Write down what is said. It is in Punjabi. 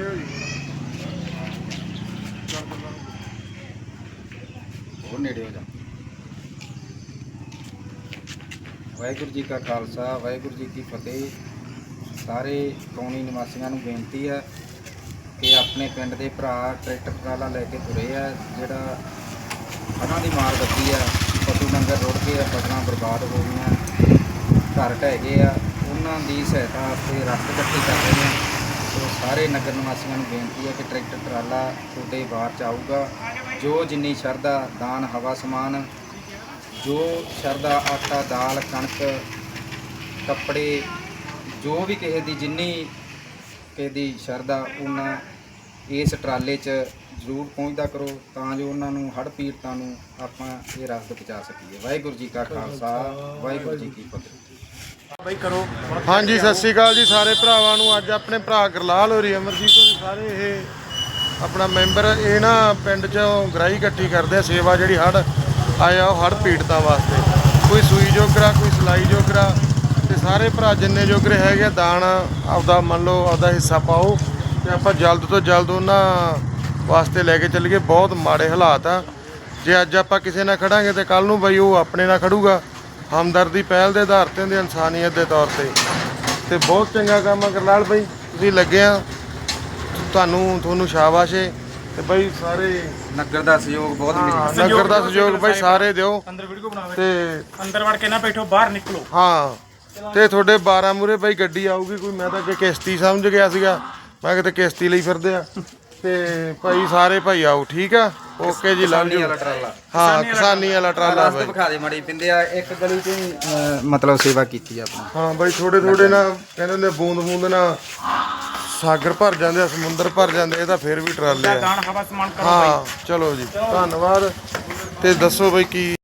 ਨੇੜੇ ਹੋ ਹੋਰ ਨੇੜੇ ਹੋ ਜਾ। ਵਾਹਿਗੁਰੂ ਜੀ ਕਾ ਖਾਲਸਾ, ਵਾਹਿਗੁਰੂ ਜੀ ਕੀ ਫਤਿਹ। ਸਾਰੇ ਕੌਣੀ ਨਿਵਾਸੀਆਂ ਨੂੰ ਬੇਨਤੀ ਹੈ ਕਿ ਆਪਣੇ ਪਿੰਡ ਦੇ ਭਰਾ ਟਰੈਕਟਰ ਟਰਾਲਾ ਲੈ ਕੇ ਤੁਰੇ ਆ, ਜਿਹੜਾ ਉਹਨਾਂ ਦੀ ਮਾਰ ਵੱਜੀ ਆ। ਪਸ਼ੂ ਡੰਗਰ ਰੁੜ ਗਏ ਆ, ਫਸਲਾਂ ਬਰਬਾਦ ਹੋ ਗਈਆਂ। ਘਰ ਢਹਿ ਗਏ ਆ। ਉਹਨਾਂ ਦੀ ਸਹਾਇਤਾ ਵਾਸਤੇ ਰਸਤ ਇਕੱਠੇ ਕਰ ਰਹੇ ਆ। ਸੋ ਸਾਰੇ ਨਗਰ ਨਿਵਾਸੀਆਂ ਨੂੰ ਬੇਨਤੀ ਹੈ ਕਿ ਟਰੈਕਟਰ ਟਰਾਲਾ ਤੁਹਾਡੇ ਬਾਹਰ ਚ ਆਊਗਾ। ਜੋ ਜਿੰਨੀ ਸ਼ਰਧਾ, ਦਾਨ, ਹਵਾ, ਸਮਾਨ, ਜੋ ਸ਼ਰਧਾ, ਆਟਾ, ਦਾਲ, ਕਣਕ, ਕੱਪੜੇ, ਜੋ ਵੀ ਕਿਸੇ ਦੀ ਜਿੰਨੀ ਕਿਸੇ ਦੀ ਸ਼ਰਧਾ, ਉਹਨਾਂ ਇਸ ਟਰਾਲੇ 'ਚ ਜ਼ਰੂਰ ਪਹੁੰਚਦਾ ਕਰੋ ਤਾਂ ਜੋ ਉਹਨਾਂ ਨੂੰ ਹੜ੍ਹ ਪੀੜਤਾਂ ਨੂੰ ਆਪਾਂ ਇਹ ਰਸਦ ਪਹੁੰਚਾ ਸਕੀਏ। ਵਾਹਿਗੁਰੂ ਜੀ ਕਾ ਖਾਲਸਾ, ਵਾਹਿਗੁਰੂ ਜੀ ਕੀ ਫਤਿਹ। ਬਾਈ ਕਰੋ। ਹਾਂਜੀ ਸਤਿ ਸ਼੍ਰੀ ਅਕਾਲ ਜੀ ਸਾਰੇ ਭਰਾਵਾਂ ਨੂੰ। ਅੱਜ ਆਪਣੇ ਭਰਾ ਗਰਲਾਲ ਹੋਰੀ ਅਮਰਜੀਤ ਹੋਰੀ ਸਾਰੇ ਇਹ ਆਪਣਾ ਮੈਂਬਰ ਇਹ ਨਾ ਪਿੰਡ ਚੋਂ ਗ੍ਰਾਈ ਇਕੱਠੀ ਕਰਦੇ ਆ ਸੇਵਾ ਜਿਹੜੀ ਹੜ ਆਇਆ ਉਹ ਹੜ ਪੀੜਤਾਂ ਵਾਸਤੇ। ਕੋਈ ਸੂਈ ਜੋਗਰਾ ਕੋਈ ਸਲਾਈ ਜੋਗਰਾ ਤੇ ਸਾਰੇ ਭਰਾ ਜਿੰਨੇ ਜੋਗਰੇ ਹੈਗੇ ਆ, ਦਾਨ ਆਪਦਾ ਮੰਨ ਲਓ ਆਪਦਾ ਹਿੱਸਾ ਪਾਓ ਤੇ ਆਪਾਂ ਜਲਦ ਤੋਂ ਜਲਦ ਉਹਨਾਂ ਵਾਸਤੇ ਲੈ ਕੇ ਚੱਲੀਏ। ਬਹੁਤ ਮਾੜੇ ਹਾਲਾਤ ਆ। ਜੇ ਅੱਜ ਆਪਾਂ ਕਿਸੇ ਨਾਲ ਖੜਾਂਗੇ ਤੇ ਕੱਲ ਨੂੰ ਬਈ ਉਹ ਆਪਣੇ ਨਾਲ ਖੜੂਗਾ। ਹਮਦਰਦੀ ਪਹਿਲ ਦੇ ਆਧਾਰ ਤੇ ਹੁੰਦੀ ਇਨਸਾਨੀਅਤ ਦੇ ਤੌਰ ਤੇ। ਤੇ ਬਹੁਤ ਚੰਗਾ ਕੰਮ ਆ ਗਰਲਾਲ ਬਈ ਤੁਸੀਂ ਲੱਗੇ ਆ। ਤੁਹਾਨੂੰ ਤੁਹਾਨੂੰ ਸ਼ਾਬਾਸ਼ ਏ। ਤੇ ਬਈ ਸਾਰੇ ਨਗਰ ਦਾ ਸਹਿਯੋਗ ਬਹੁਤ ਮਿਲਿਆ। ਨਗਰ ਦਾ ਸਹਿਯੋਗ ਬਈ ਸਾਰੇ ਦਿਓ। ਅੰਦਰ ਵੀਡੀਓ ਬਣਾਵੇ। ਤੇ ਅੰਦਰ ਵੜ ਕੇ ਨਾ ਬੈਠੋ ਬਾਹਰ ਨਿਕਲੋ। ਹਾਂ। ਤੇ ਤੁਹਾਡੇ 12 ਮੂਰੇ ਬਈ ਗੱਡੀ ਆਊਗੀ ਕੋਈ ਮੈਂ ਤਾਂ ਅੱਗੇ ਕਿਸ਼ਤੀ ਸਮਝ ਗਿਆ ਸੀਗਾ। ਮੈਂ ਕਿਤੇ ਕਿਸ਼ਤੀ ਲਈ ਫਿਰਦੇ ਆ। ਤੇ ਭਾਈ ਸਾਰੇ ਭਾਈ ਆਓ ਠੀਕ ਆ? ਓਕੇ ਜੀ ਲਵ ਯੂ ਵਾਲਾ ਟਰਾਲਾ। ਹਾਂ ਕਿਸਾਨੀ ਵਾਲਾ ਟਰਾਲਾ ਬਾਈ। ਵਿਖਾ ਦੇ ਮੜੀ ਪਿੰਦੇ ਆ ਇੱਕ ਗਲੀ ਹੀ, ਅਹ, ਮਤਲਬ ਸੇਵਾ ਕੀਤੀ ਆ ਆਪਣੀ। ਹਾਂ ਬਾਈ ਥੋੜੇ ਥੋੜੇ ਨਾ ਕਹਿੰਦੇ ਹੁੰਦੇ ਬੂੰਦ ਬੂੰਦ ਨਾ ਸਾਗਰ ਭਰ ਜਾਂਦੇ ਆ ਸਮੁੰਦਰ ਭਰ ਜਾਂਦੇ ਇਹ ਤਾਂ ਫਿਰ ਵੀ ਟਰਾਲੇ ਆ। ਦਾਨ ਹਵਾ ਸਮਾਨ ਕਰੋ ਬਾਈ। ਹਾਂ ਚਲੋ ਜੀ ਧੰਨਵਾਦ। ਤੇ ਦੱਸੋ ਬਈ ਕੀ